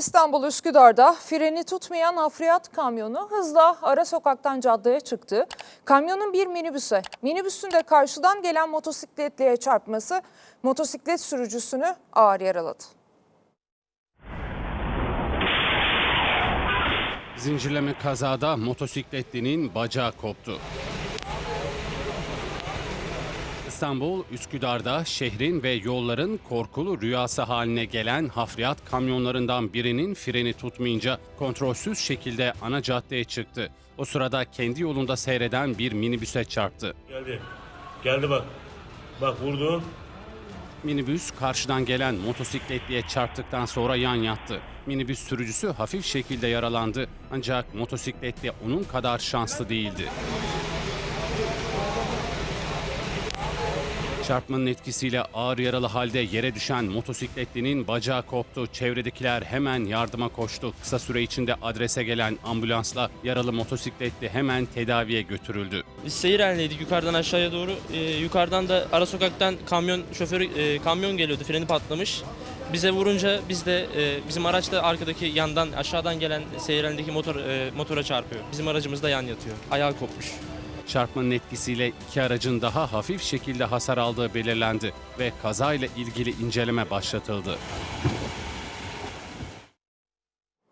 İstanbul Üsküdar'da freni tutmayan hafriyat kamyonu hızla ara sokaktan caddeye çıktı. Kamyonun bir minibüse, minibüsün de karşıdan gelen motosikletliye çarpması motosiklet sürücüsünü ağır yaraladı. Zincirleme kazada motosikletlinin bacağı koptu. İstanbul, Üsküdar'da şehrin ve yolların korkulu rüyası haline gelen hafriyat kamyonlarından birinin freni tutmayınca kontrolsüz şekilde ana caddeye çıktı. O sırada kendi yolunda seyreden bir minibüse çarptı. Geldi. Geldi bak. Bak vurdu. Minibüs karşıdan gelen motosikletliye çarptıktan sonra yan yattı. Minibüs sürücüsü hafif şekilde yaralandı ancak motosikletli onun kadar şanslı değildi. Çarpmanın etkisiyle ağır yaralı halde yere düşen motosikletlinin bacağı koptu. Çevredekiler hemen yardıma koştu. Kısa süre içinde adrese gelen ambulansla yaralı motosikletli hemen tedaviye götürüldü. Seyir halindeydik yukarıdan aşağıya doğru. Ee, yukarıdan da ara sokaktan kamyon şoförü e, kamyon geliyordu. Freni patlamış. Bize vurunca biz de e, bizim araç da arkadaki yandan aşağıdan gelen seyir halindeki motor e, motora çarpıyor. Bizim aracımız da yan yatıyor. Ayağı kopmuş. Çarpmanın etkisiyle iki aracın daha hafif şekilde hasar aldığı belirlendi ve kazayla ilgili inceleme başlatıldı.